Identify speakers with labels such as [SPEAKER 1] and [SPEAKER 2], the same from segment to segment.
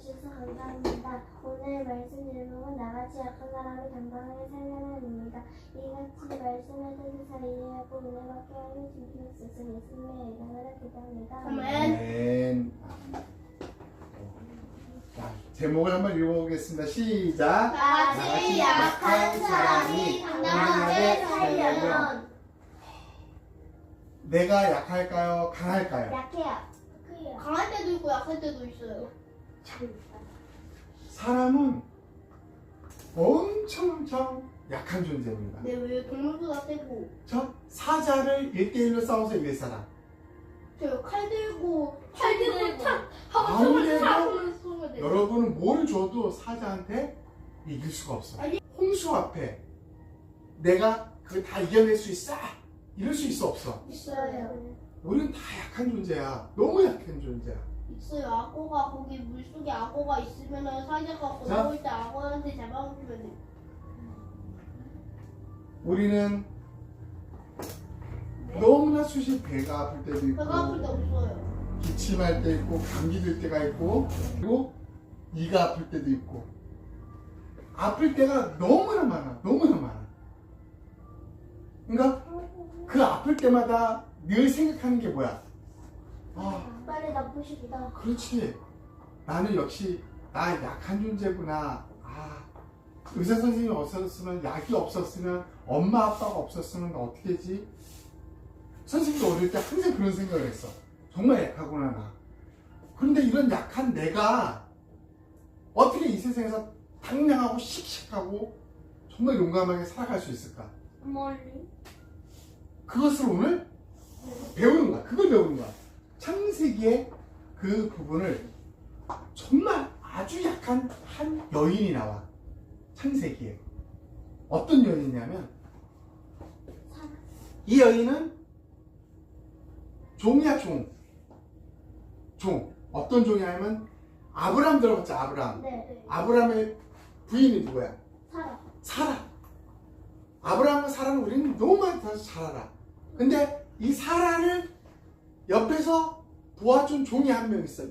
[SPEAKER 1] 주셔서 감사합니다. 오늘 말씀 제목은 나같이 약한 사람이 단방하게 살려면입니다. 이같이 말씀을 듣는 이해하고 은혜받게 하여 주시옵소서 예수님의 이름으로 기도합니다.
[SPEAKER 2] 아멘.
[SPEAKER 3] 자, 제목을 한번 읽어보겠습니다. 시작.
[SPEAKER 2] 나같이 약한 사람이 당당하게 살려면
[SPEAKER 3] 내가 약할까요? 강할까요?
[SPEAKER 1] 약해요.
[SPEAKER 2] 강할 때도 있고 약할 때도 있어요.
[SPEAKER 3] 사람은 엄청 엄청 약한 존재입니다.
[SPEAKER 2] 네, 왜 동물보다 세고
[SPEAKER 3] 저 사자를 1대1로 싸워서 이길 사람.
[SPEAKER 2] 저칼 들고 칼 들고 탁 하고 쏘면 돼요.
[SPEAKER 3] 여러분은 뭘 줘도 사자한테 이길 수가 없어.
[SPEAKER 2] 아니.
[SPEAKER 3] 홍수 앞에 내가 그걸 다 이겨낼 수 있어? 이럴 수 있어 없어?
[SPEAKER 2] 있어요.
[SPEAKER 3] 우리는 다 약한 존재야. 너무 약한 존재야.
[SPEAKER 2] 있어요. 악어가 거기 물 속에 악어가 있으면은 사자가
[SPEAKER 3] 자.
[SPEAKER 2] 건너올 때 악어한테 잡아먹으면 돼.
[SPEAKER 3] 우리는 너무나 수시 배가 아플 때도 있고
[SPEAKER 2] 배가 아플 때 없어요.
[SPEAKER 3] 기침할 때 있고 감기 들 때가 있고 그리고 이가 아플 때도 있고 아플 때가 너무나 많아 너무나 많아 그러니까 그 아플 때마다 늘 생각하는 게 뭐야 아
[SPEAKER 1] 빨리 나쁘시다.
[SPEAKER 3] 그렇지. 나는 역시 나 약한 존재구나. 아 의사 선생님이 없었으면 약이 없었으면 엄마 아빠가 없었으면 나 어떻게 했지? 선생님도 어릴 때 항상 그런 생각을 했어. 정말 약하구나 나. 그런데 이런 약한 내가 어떻게 이 세상에서 당냥하고 씩씩하고 정말 용감하게 살아갈 수 있을까?
[SPEAKER 2] 멀리.
[SPEAKER 3] 그것을 오늘 배우는 거야. 그걸 배우는 거야. 창세기의 그 부분을 정말 아주 약한 한 여인이 나와. 창세기에. 어떤 여인이냐면 이 여인은 종이야 종. 종. 어떤 종이냐면 아브람 들어봤죠 아브람.
[SPEAKER 1] 네.
[SPEAKER 3] 아브람의 부인이 누구야?
[SPEAKER 1] 살아.
[SPEAKER 3] 사라. 아브라함과 사라는 우리는 너무 많이 다잘 알아. 근데 이 사라를 옆에서 도와준 종이 한 명 있어.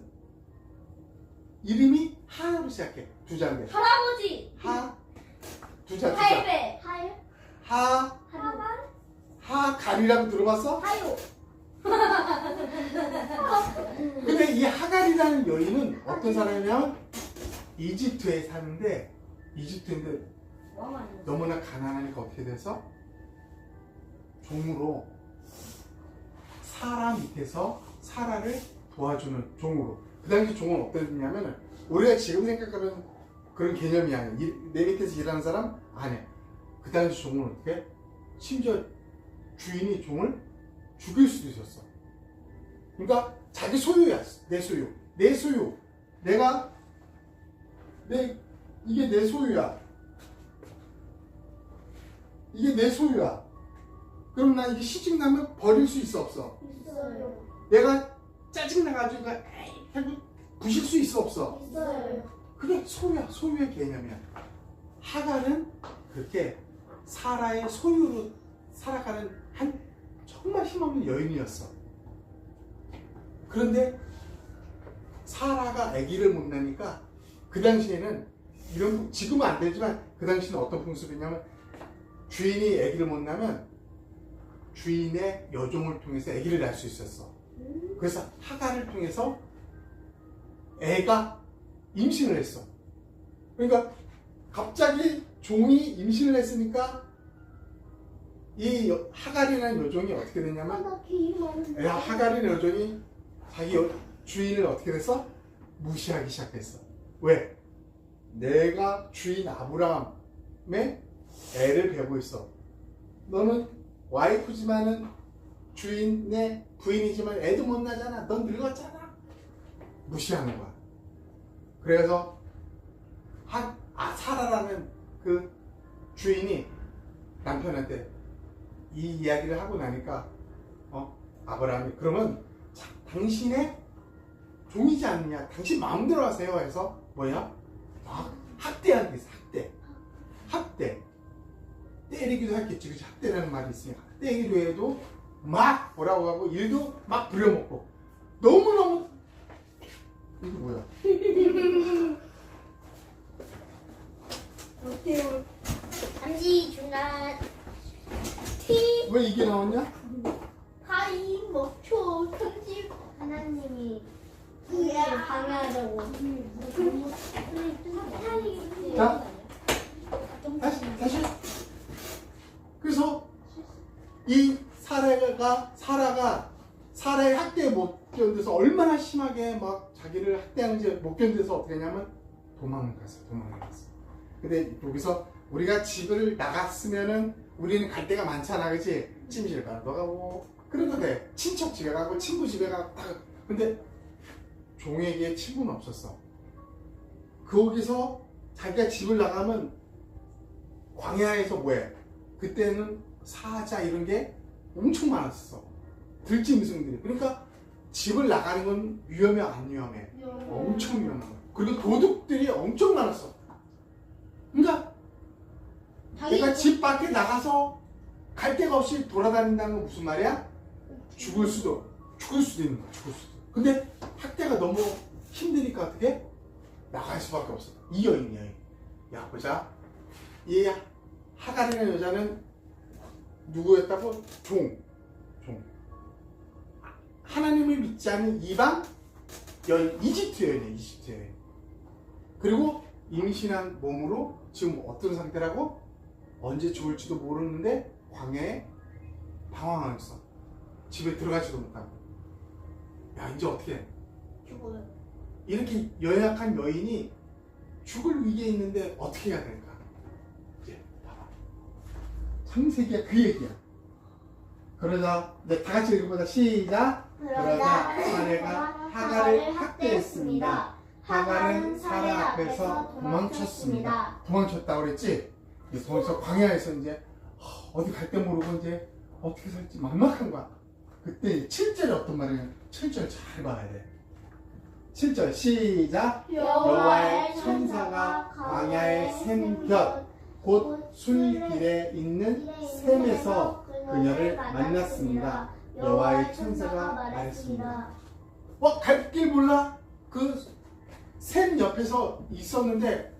[SPEAKER 3] 이름이 하로 시작해. 두 자인데.
[SPEAKER 2] 할아버지.
[SPEAKER 3] 하, 두 자, 두 자.
[SPEAKER 2] 할배.
[SPEAKER 1] 하요?
[SPEAKER 3] 하,
[SPEAKER 1] 하만?
[SPEAKER 3] 하갈이라고 들어봤어?
[SPEAKER 2] 하요.
[SPEAKER 3] 근데 이 하갈이라는 여인은 어떤 사람이냐면 이집트에 사는데 이집트인데 너무나 가난하니까 어떻게 돼서 종으로 사라 밑에서 사라를 도와주는 종으로. 그 당시 종은 어땠냐면 우리가 지금 생각하는 그런 개념이 아니야 일- 내 밑에서 일하는 사람 아니야. 그 당시 종은 어떻게? 심지어 주인이 종을 죽일 수도 있었어. 그러니까 자기 소유야 내 소유. 내 소유. 내가 내 이게 내 소유야. 이게 내 소유야. 그럼 나 이게 시집 나면 버릴 수 있어 없어?
[SPEAKER 1] 있어요.
[SPEAKER 3] 내가 짜증 나가지고 그냥 에이 부실 수 있어 없어?
[SPEAKER 1] 있어요.
[SPEAKER 3] 그게 소유야, 소유의 개념이야. 하갈은 그렇게 사라의 소유로 살아가는 한 정말 힘없는 여인이었어. 그런데 사라가 아기를 못 낳으니까 그 당시에는 이런 지금은 안 되지만 그 당시에는 어떤 풍습이냐면 주인이 아기를 못 낳으면 주인의 여종을 통해서 아기를 낳을 수 있었어. 그래서 하갈을 통해서 애가 임신을 했어. 그러니까 갑자기 종이 임신을 했으니까 이 여- 하갈이라는 여종이 어떻게 됐냐면. 야, 하갈이라는 여종이 자기 여- 주인을 어떻게 됐어? 무시하기 시작했어. 왜? 내가 주인 아브라함의 애를 베고 있어. 너는 와이프지만은 주인의 부인이지만 애도 못 나잖아. 넌 늙었잖아. 무시하는 거야. 그래서 한 아, 사라라는 그 주인이 남편한테 이 이야기를 하고 나니까 어 아브라함이 그러면 자, 당신의 종이지 않느냐? 당신 마음대로 하세요. 해서 뭐야? 막 학대하는 게 있어. 학대. 학대. 때리기도 했겠지. 그치? 학대라는 말이 있으니까. 때리기도 해도 막 오라고 하고 일도 막 부려먹고 너무너무 이게 뭐야? 못해요. 잠시 중간 티 왜 이게 나왔냐?
[SPEAKER 2] 파이 먹초 편집
[SPEAKER 1] 하나님이
[SPEAKER 2] 우리를
[SPEAKER 1] 방해하려고
[SPEAKER 3] 자. 음. 다시 다시 그래서 이 사라가 사라가 사라의 학대에 못 견뎌서 얼마나 심하게 막 자기를 학대하는지 못 견뎌서 어떻게 했냐면 도망을 갔어. 도망을 갔어. 근데 여기서 우리가 집을 나갔으면은 우리는 갈 데가 많잖아, 그치? 찜질 가. 너가 뭐 그래도 돼. 친척 집에 가고 친구 집에 가고 다. 근데 종에게 친구는 없었어. 거기서 자기가 집을 나가면 광야에서 뭐해? 그때는 사자 이런 게 엄청 많았어. 들짐승들이. 그러니까 집을 나가는 건 위험해 안 위험해? 엄청 위험한 거야. 그리고 도둑들이 엄청 많았어. 그러니까 내가 집 밖에 나가서 갈 데가 없이 돌아다닌다는 건 무슨 말이야? 죽을 수도 죽을 수도 있는 거야. 죽을 수도. 근데 학대가 너무 힘드니까 어떻게 나갈 수밖에 없어. 이 여인 여인. 야 보자. 이 하갈이라는 여자는 누구였다고? 종. 종. 하나님을 믿지 않는 이방 여인 이집트 여인이야. 이집트 여인. 그리고 임신한 몸으로 지금 어떤 상태라고? 언제 죽을지도 모르는데 광야에 방황하였어. 집에 들어가지도 못하고. 야 이제 어떻게 해?
[SPEAKER 2] 죽어요.
[SPEAKER 3] 이렇게 연약한 여인이 죽을 위기에 있는데 어떻게 해야 될까? 이제. 창세기야 그 얘기야. 그러자 네, 다 같이 읽어보자. 시작. 그러자 사례가 하갈을 학대했습니다. 하갈은 사라 앞에서 도망쳤습니다. 도망쳤다 그랬지? 이제 도망쳐 광야에서 이제 하, 어디 갈데 모르고 이제 어떻게 살지 막막한 거야. 그때 7절에 어떤 말이냐? 7절 잘 봐야 돼. 7절 시작. 여호와의 천사가 광야의 샘곁 곧 술길에 있는 샘에서 그녀를 만났습니다. 여호와의 천사가 말했습니다. 어, 갈길 몰라? 그 샘 옆에서 있었는데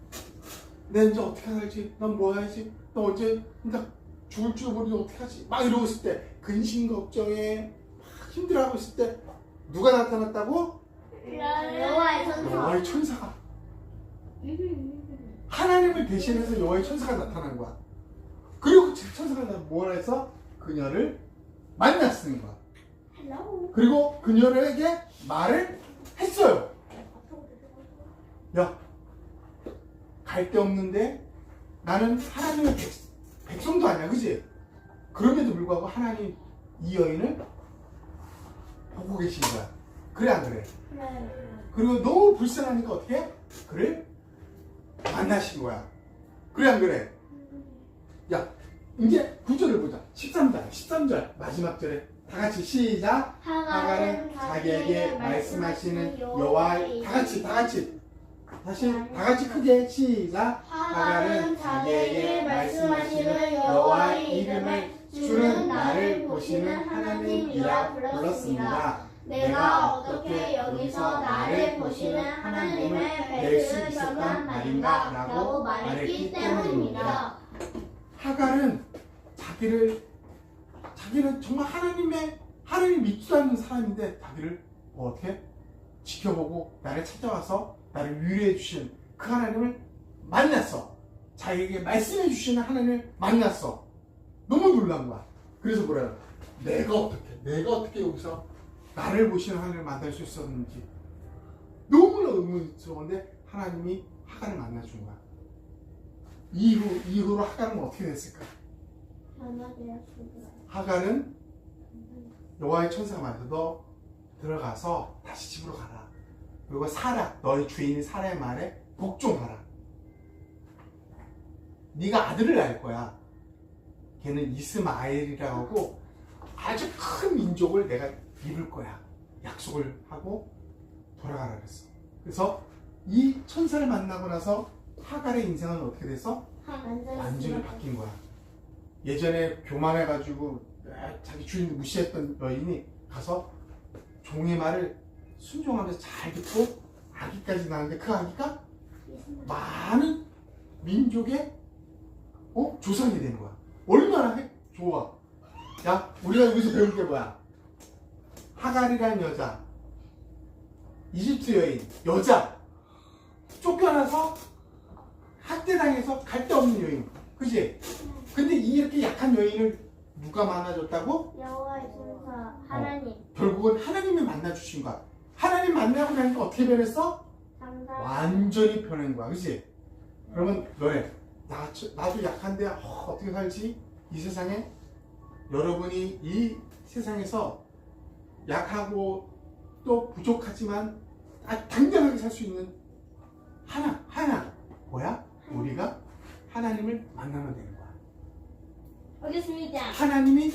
[SPEAKER 3] 내 이제 어떻게 살지? 난 뭐 해야지? 나 언제 나 죽을 줄 모르고 어떻게 하지? 막 이러고 있을 때 근심 걱정에 막 힘들어하고 있을 때 누가 나타났다고?
[SPEAKER 1] 여호와의 천사.
[SPEAKER 3] 여호와의 천사가 하나님을 대신해서 여호와의 천사가 나타난 거야. 그리고 그 천사가 나- 뭐라 해서 그녀를 만났는 거야. 그리고 그녀에게 말을 했어요. 야, 갈 데 없는데 나는 하나님의 백, 백성도 아니야, 그지? 그럼에도 불구하고 하나님 이 여인을 보고 계신 거야. 그래 안 그래? 그리고 너무 불쌍하니까 어떻게? 해? 그를 만나신 거야. 그래 안 그래? 야, 이제 9절을 보자. 13절, 13절 마지막 절에 다 같이 시작. 하갈은 자기에게 말씀하시는 여호와의 다 같이 다 같이 다시 다 같이 크게 시작. 하갈은 자기에게 말씀하시는 여호와의 이름을 주는 나를 보시는 하나님이라 불렀습니다.
[SPEAKER 2] 내가 어떻게 여기서 나를 보시는 하나님을 뵐수 있었단 말인가? 라고 말했기 때문입니다.
[SPEAKER 3] 하갈은 자기를 자기는 정말 하나님의 하나님 믿지도 않는 사람인데 자기를 뭐 어떻게 지켜보고 나를 찾아와서 나를 위로해 주신 그 하나님을 만났어. 자기에게 말씀해 주시는 하나님을 만났어. 너무 놀란 거야. 그래서 그래? 내가 어떻게 내가 어떻게 여기서 나를 보시는 하나님을 만날 수 있었는지 너무나 의문스러운데 하나님이 하갈을 만나준 거야. 이후 이후로 하갈은 어떻게 됐을까? 하갈은 여호와의 천사가 말해서 너 들어가서 다시 집으로 가라. 그리고 사라 너의 주인인 사라의 말에 복종하라. 네가 아들을 낳을 거야. 걔는 이스마엘이라고 아주 큰 민족을 내가 이룰 거야. 약속을 하고 돌아가라 그랬어. 그래서 이 천사를 만나고 나서 하갈의 인생은 어떻게 됐어? 완전히 바뀐 거야. 예전에 교만해가지고 아, 자기 주인을 무시했던 여인이 가서 종의 말을 순종하면서 잘 듣고 아기까지 낳는데 그 아기가 많은 민족의 어? 조상이 되는 거야. 얼마나 해? 좋아. 자, 우리가 여기서 배운 게 뭐야? 하갈이라는 여자, 이집트 여인, 여자, 쫓겨나서 학대당해서 갈 데 없는 여인, 그지? 근데 이 이렇게 약한 여인을 누가 만나줬다고?
[SPEAKER 1] 여호와의 천사 하나님
[SPEAKER 3] 결국은 하나님이 만나주신 거야. 하나님 만나고 나니까 어떻게 변했어?
[SPEAKER 1] 감사
[SPEAKER 3] 완전히 변한 거야, 그지? 그러면 너네, 나, 나도 약한데 어, 떻게 살지? 이 세상에 여러분이 이 세상에서 약하고 또 부족하지만 아, 당당하게 살 수 있는 하나, 하나 뭐야? 우리가 하나님을 만나면 되는 거야.
[SPEAKER 2] 알겠습니다.
[SPEAKER 3] 하나님이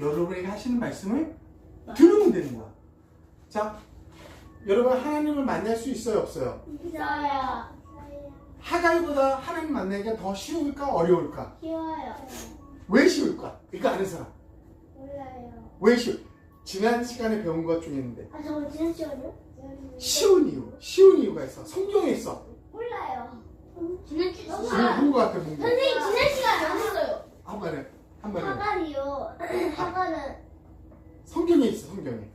[SPEAKER 3] 여러분에게 하시는 말씀을 들으면 되는 거야. 자, 여러분 하나님을 만날 수 있어요, 없어요?
[SPEAKER 2] 있어요.
[SPEAKER 3] 하갈보다 하나님 만나기가 더 쉬울까, 어려울까?
[SPEAKER 1] 쉬워요
[SPEAKER 3] 왜 쉬울까? 이거 아는 사람.
[SPEAKER 1] 몰라요
[SPEAKER 3] 왜 쉬울? 지난 시간에 배운 것 중에 있는데
[SPEAKER 1] 아 저거 지난 시간이요?
[SPEAKER 3] 쉬운 이유, 쉬운 이유가 있어. 성경에 있어.
[SPEAKER 1] 몰라요
[SPEAKER 2] 지난 주
[SPEAKER 3] 지금
[SPEAKER 2] 시간.
[SPEAKER 3] 본것 같아, 뭔가.
[SPEAKER 2] 선생님 지난 시간에 안 했어요.
[SPEAKER 3] 한 번에, 한 번에.
[SPEAKER 1] 하갈이요 하갈은
[SPEAKER 3] 성경에 있어, 성경에.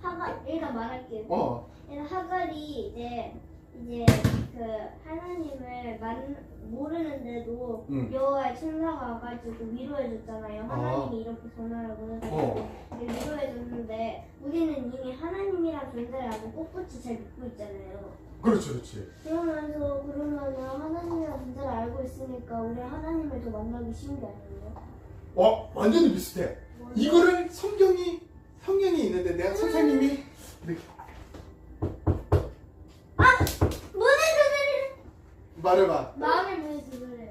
[SPEAKER 1] 하갈 일단 말할게요
[SPEAKER 3] 어,
[SPEAKER 1] 그래서 하갈이 이제 이제 그 하나님을 만 모르는데도
[SPEAKER 3] 응.
[SPEAKER 1] 여호와의 천사가 와가지고 위로해 줬잖아요. 하나님이 이렇게 전하라고 해서
[SPEAKER 3] 어.
[SPEAKER 1] 위로해 줬는데 우리는 이미 하나님이란 존재를 아주 꼿꼿이 잘 믿고 있잖아요.
[SPEAKER 3] 그렇지, 그렇지.
[SPEAKER 1] 그러면서 그러면은 하나님이란 존재를 알고 있으니까 우리 하나님을 더 만나기 쉬운 게 아니에요?
[SPEAKER 3] 어, 완전히 비슷해. 이거를 성경이, 성경이 있는데 내가 선생님이 이렇게
[SPEAKER 1] 모든 존재를
[SPEAKER 3] 말해봐.
[SPEAKER 1] 마음의 문을 두드려요.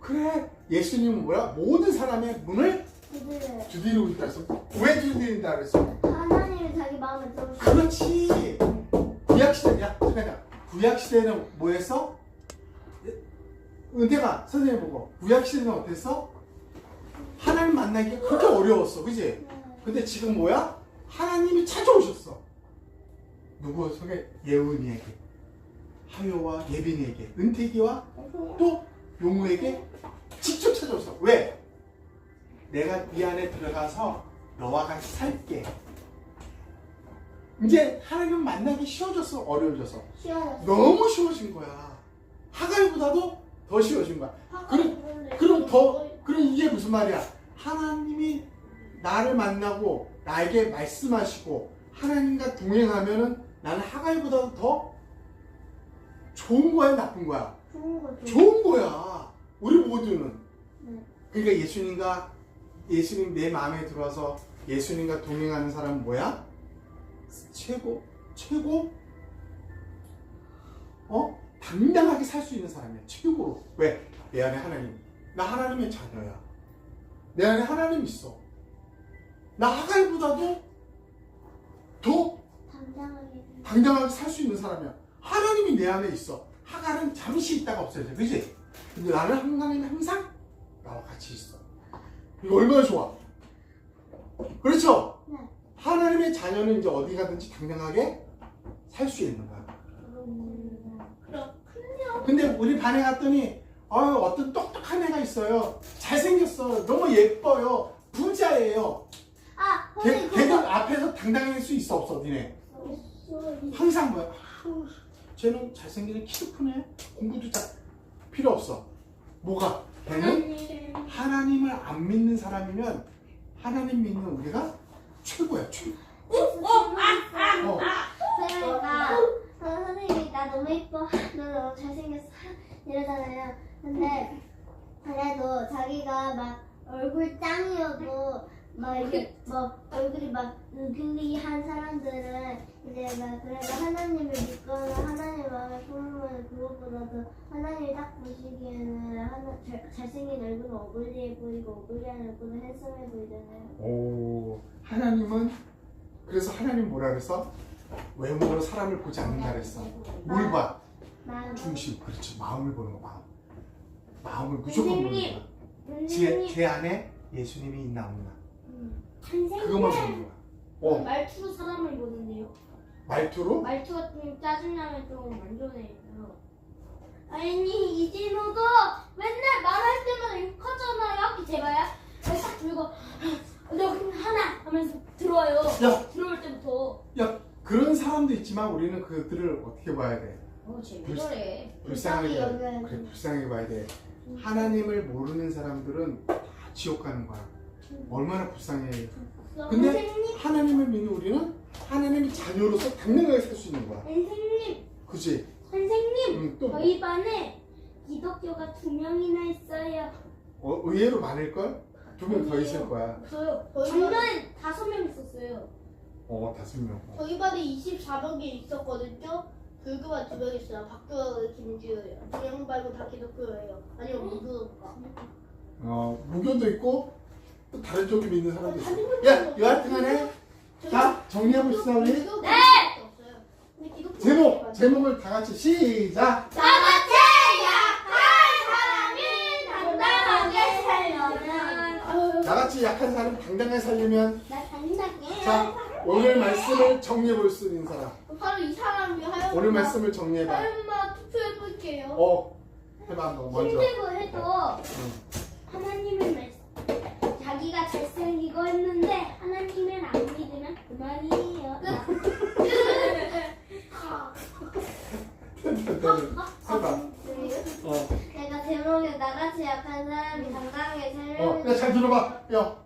[SPEAKER 3] 그래, 예수님은 뭐야? 모든 사람의 문을
[SPEAKER 1] 두드려요.
[SPEAKER 3] 두드리고 있다 했어. 왜 두드린다 그랬어?
[SPEAKER 1] 하나님이 자기 마음을 들어주시고
[SPEAKER 3] 그렇지. 구약 시대, 야, 잠깐만. 구약 시대는 뭐 했어? 은혜가 선생님 보고 구약 시대는 어땠어? 하나님 만나기가 그렇게 어려웠어, 그지? 근데 지금 뭐야? 하나님이 찾아오셨어. 누구 속에 예은이에게, 하요와 예빈이에게, 은택이와 또 용우에게 직접 찾아오셨어. 왜? 내가 이 안에 들어가서 너와 같이 살게. 이제 하나님 만나기 쉬워졌어, 어려워졌어.
[SPEAKER 1] 시원했어.
[SPEAKER 3] 너무 쉬워진 거야. 하갈보다도 더 쉬워진 거야. 그럼- 그럼 더, 그럼 이게 무슨 말이야? 하나님이 나를 만나고 나에게 말씀하시고 하나님과 동행하면은 나는 하갈보다도 더 좋은 거야, 나쁜 거야?
[SPEAKER 1] 좋은 거죠.
[SPEAKER 3] 좋은 거야. 우리 모두는.
[SPEAKER 1] 네.
[SPEAKER 3] 그러니까 예수님과 예수님 내 마음에 들어와서 예수님과 동행하는 사람은 뭐야? 최고, 최고, 어? 당당하게 살 수 있는 사람이야. 최고로. 왜? 내 안에 하나님. 나 하나님의 자녀야. 내 안에 하나님 있어. 나 하갈보다도 더
[SPEAKER 1] 당당하게
[SPEAKER 3] 당당하게 살 수 있는 사람이야. 하나님이 내 안에 있어. 하갈은 잠시 있다가 없어져. 그지? 근데 나는 하나님이 항상 나와 같이 있어. 이거 얼마나 좋아. 그렇죠?
[SPEAKER 1] 네.
[SPEAKER 3] 하나님의 자녀는 이제 어디 가든지 당당하게 살 수 있는 거야.
[SPEAKER 2] 그렇군요.
[SPEAKER 3] 근데 우리 반에 갔더니 어, 어떤 똑똑한 애가 있어요. 잘생겼어. 너무 예뻐요. 부자예요.
[SPEAKER 1] 아
[SPEAKER 3] 걔, 걔들
[SPEAKER 1] 그거
[SPEAKER 3] 앞에서 당당할 수 있어 없어 니네? 항상 뭐야? 쟤는 잘생기네 키도 크네. 공부도 잘 필요 없어. 뭐가? 걔는? 하나님을 안 믿는 사람이면 하나님 믿는 우리가 최고야 최고. 어.
[SPEAKER 1] 그러니까 어, 선생님이 나 너무 예뻐. 너 너무 잘생겼어. 이러잖아요. 근데 그래도 자기가 막 얼굴 짱이어도 막 이렇게 막 얼굴이 막 으글리한 사람들은 이제 막 그래도 하나님을 믿거나 하나님 마음에 품으면 그것보다 도 하나님이 딱 보시기에는 하나, 잘, 잘생긴 얼굴은 어글리해 보이고 어글리한 얼굴은 핸섬해 보이잖아요.
[SPEAKER 3] 오 하나님은? 그래서 하나님 뭐라 그랬어? 외모로 사람을 보지 않는다 그랬어. 뭘 봐?
[SPEAKER 1] 마음.
[SPEAKER 3] 중심. 그렇지 마음을 보는 거 마음. 마음을 무조건 보는. 거야. 제, 제 안에 예수님이 있나 없나 그것만 보는 거야 어
[SPEAKER 2] 말투로 사람을 보는데요.
[SPEAKER 3] 말투로?
[SPEAKER 2] 말투가 좀 짜증나면 좀 완전해요. 아니 이진호도 맨날 말할 때마다 욕하잖아요. 제발요. 딱 들고 저 하나 하면서 들어와요.
[SPEAKER 3] 야.
[SPEAKER 2] 들어올 때부터.
[SPEAKER 3] 야 그런 사람도 있지만 우리는 그들을 어떻게 봐야 돼?
[SPEAKER 2] 어, 쟤왜 저래?
[SPEAKER 3] 불쌍하게
[SPEAKER 1] 여겨야지.
[SPEAKER 3] 그래 불쌍하게 봐야 돼. 하나님을 모르는 사람들은 다 지옥 가는 거야. 얼마나 불쌍해. 근데
[SPEAKER 1] 선생님,
[SPEAKER 3] 하나님을 믿는 우리는 하나님의 자녀로서 당당하게 살 수 있는 거야.
[SPEAKER 1] 선생님,
[SPEAKER 3] 그지?
[SPEAKER 1] 선생님.
[SPEAKER 3] 응, 또
[SPEAKER 1] 저희 반에 기독교가 두 명이나 있어요.
[SPEAKER 3] 어, 의외로 많을걸? 두 명 더 있을 거야.
[SPEAKER 2] 없어요.
[SPEAKER 4] 저희
[SPEAKER 2] 작년에 다섯 명 있었어요.
[SPEAKER 3] 어, 다섯 명.
[SPEAKER 4] 저희 반에 24명이 있었거든요. 불교가 두명 있어요. 박교가 김지우예요. 두 명 말고 다 기독교예요. 아니면 무교가.
[SPEAKER 3] 어, 무교도 있고 또 다른 쪽에 믿는 사람도 있어. 야, 여하튼간에 자 정리해봅시다 우리.
[SPEAKER 4] 네.
[SPEAKER 3] 제목 제목을 다 같이 시작.
[SPEAKER 1] 나같이 약한 사람이 당당하게 살려면
[SPEAKER 3] 다 같이 약한 사람 당당하게 살려면
[SPEAKER 1] 나 당당해.
[SPEAKER 3] 자 오늘 말씀을 정리해볼 수 있는 사람.
[SPEAKER 4] 바로 이 사람이 하여마.
[SPEAKER 3] 오늘 말씀을 정리해봐.
[SPEAKER 4] 하여마 투표해 볼게요.
[SPEAKER 3] 어, 해봐 너 먼저.
[SPEAKER 1] 힘들고 해도
[SPEAKER 3] 응.
[SPEAKER 1] 잘생기고 했는데 하나님을 안 믿으면 그만이에요.
[SPEAKER 3] 해봐. 어,
[SPEAKER 1] 내가 제목에 나같이 약한 사람이 당당하게
[SPEAKER 3] 어,
[SPEAKER 1] 살려면
[SPEAKER 3] 야잘 들어봐. 야,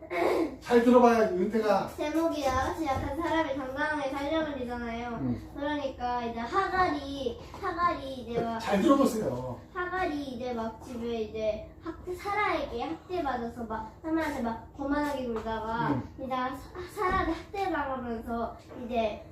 [SPEAKER 3] 잘 들어봐야 은퇴가.
[SPEAKER 1] 제목이 나같이 약한 사람이 당당하게 살려면이잖아요.
[SPEAKER 3] 응.
[SPEAKER 1] 그러니까 이제 하갈이 하갈이 이제 막
[SPEAKER 3] 잘 들어보세요.
[SPEAKER 1] 하갈이 이제 막 집에 이제 학 사라에게 학대 받아서 막 사람한테 막 거만하게 굴다가
[SPEAKER 3] 응.
[SPEAKER 1] 이제 사- 사라를 학대 당하면서 이제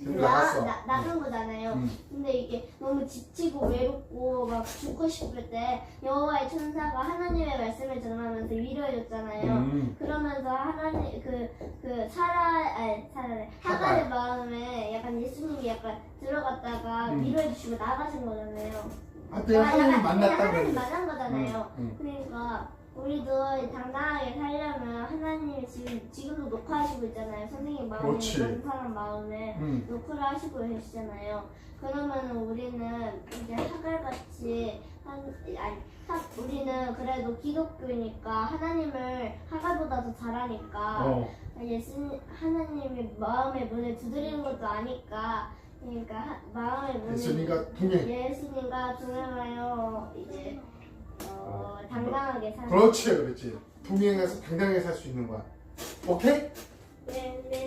[SPEAKER 1] 나.
[SPEAKER 3] 나,
[SPEAKER 1] 나간 거잖아요.
[SPEAKER 3] 응.
[SPEAKER 1] 근데 이게 너무 지치고 외롭고 막 죽고 싶을 때 여호와의 천사가 하나님의 말씀을 전하면서 위로해줬잖아요.
[SPEAKER 3] 음.
[SPEAKER 1] 그러면서 하나님 그 그 사라 아니 사라래 하갈의 마음에 약간 예수님이 약간 들어갔다가
[SPEAKER 3] 음.
[SPEAKER 1] 위로해주시고 나가신 거잖아요.
[SPEAKER 3] 아, 내가 하나님 만났다
[SPEAKER 1] 하나님. 만난 거잖아요.
[SPEAKER 3] 응,
[SPEAKER 1] 그러니까 우리도 당당하게 살려면 하나님이 지금 지금도 녹화하시고 있잖아요. 선생님 마음에
[SPEAKER 3] 그렇지.
[SPEAKER 1] 사람 마음에
[SPEAKER 3] 응.
[SPEAKER 1] 녹화를 하시고 계시잖아요. 그러면 우리는 이제 하갈같이 한 아니 하, 우리는 그래도 기독교니까 하나님을 하갈보다 더 잘하니까
[SPEAKER 3] 어.
[SPEAKER 1] 예수님 하나님이 마음의 문을 두드리는 것도 아니까 그러니까 하, 마음의 문을
[SPEAKER 3] 예수님과 동행.
[SPEAKER 1] 예수님과 동행하여 당당하게 사는
[SPEAKER 3] 그렇지, 그렇지. 동행해서 당당하게 살 수 있는 거야. 오케이?
[SPEAKER 1] 네, 네,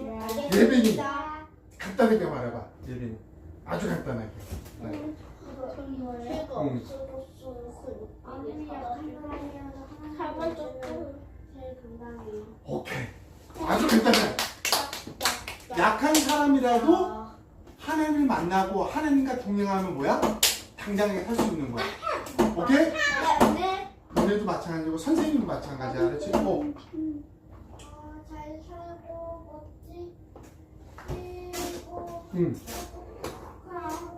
[SPEAKER 3] 예빈이.
[SPEAKER 1] 알겠습니다.
[SPEAKER 3] 간단하게 말해봐. 예빈이. 아주 간단하게. 네.
[SPEAKER 4] 제가
[SPEAKER 3] 응.
[SPEAKER 4] 없어서
[SPEAKER 1] 아무리 약한 사람이어도
[SPEAKER 4] 살만
[SPEAKER 1] 하나님을
[SPEAKER 4] 쪘고.
[SPEAKER 1] 제일 당당해요.
[SPEAKER 3] 오케이. 아주 간단해. 약한 사람이라도 하나님을 만나고 하나님과 동행하면 뭐야? 당장에 살 수 있는 거야. 오케이?
[SPEAKER 1] 네.
[SPEAKER 3] 너네도 마찬가지고 선생님도 마찬가지야. 그렇지?
[SPEAKER 1] 살고 멋지고
[SPEAKER 3] 응.
[SPEAKER 1] 가정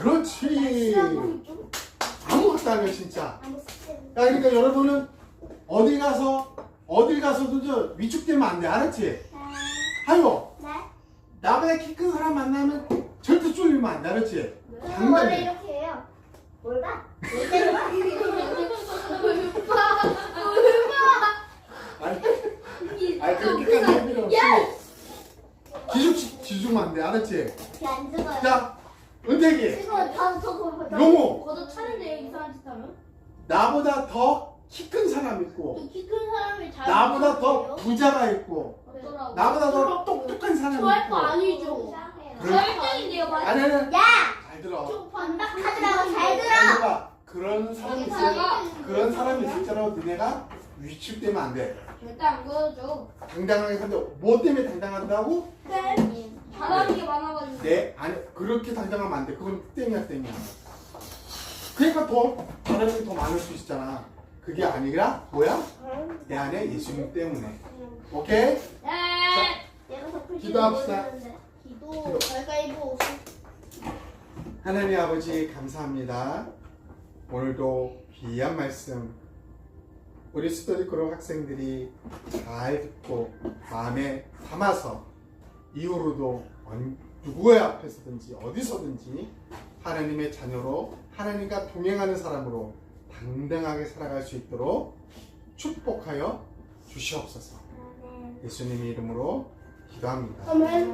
[SPEAKER 3] 그렇지. 아무것도 안 해, 진짜. 야, 그러니까 여러분은 어디 가서, 어딜 가서도 저 위축되면 안 돼. 알았지? 하요.
[SPEAKER 1] 네?
[SPEAKER 3] 나보다 키 큰 사람 만나면 절대 쫄리면 안 돼. 알았지?
[SPEAKER 1] 원래
[SPEAKER 3] 당당해.
[SPEAKER 1] 이렇게 해요. 뭘 봐?
[SPEAKER 3] 아니, 아니 그렇게까지 할 필요 없이. 기죽으면 안 돼. 알았지?
[SPEAKER 1] 안 죽어요.
[SPEAKER 3] 자, 은택이.
[SPEAKER 1] 이거 다저 그거
[SPEAKER 3] 용호.
[SPEAKER 2] 거저 차는데 이상한 짓 하면?
[SPEAKER 3] 나보다 더 키 큰 사람 있고,
[SPEAKER 4] 키큰 사람이 잘
[SPEAKER 3] 나보다 더? 부자가 있고,
[SPEAKER 2] 어쩌라고?
[SPEAKER 3] 나보다 더 똑똑한 사람이
[SPEAKER 4] 좋아할 거
[SPEAKER 3] 있고.
[SPEAKER 4] 아니죠.
[SPEAKER 2] 저
[SPEAKER 3] 그래?
[SPEAKER 2] 1등인데요, 맞아.
[SPEAKER 3] 아니.
[SPEAKER 1] 야!
[SPEAKER 3] 잘 들어.
[SPEAKER 4] 좀
[SPEAKER 1] 반박하더라고 잘 들어.
[SPEAKER 3] 그런 사람이 있을. 그런 사람이 있을 때라도 너네가 위축되면 안 돼.
[SPEAKER 2] 절대 안 그러죠.
[SPEAKER 3] 당당하게 산다. 뭐 때문에 당당한다고?
[SPEAKER 2] 잘하는 게 많아가지고.
[SPEAKER 3] 네, 아니 그렇게 당당하면 안 돼. 그건 땡이야 땡이야. 그러니까 더 사람이 더 많을 수 있잖아. 그게 아니라 뭐야? 내 안에 예수님 때문에. 오케이?
[SPEAKER 2] 네.
[SPEAKER 3] 기도합시다.
[SPEAKER 4] 기도 갈가위보
[SPEAKER 3] 하나님 아버지 감사합니다. 오늘도 귀한 말씀 우리 스터디 그룹 학생들이 잘 듣고 마음에 담아서 이후로도 언- 누구의 앞에서든지 어디서든지 하나님의 자녀로 하나님과 동행하는 사람으로 당당하게 살아갈 수 있도록 축복하여 주시옵소서. 예수님의 이름으로 기도합니다.
[SPEAKER 4] 아멘.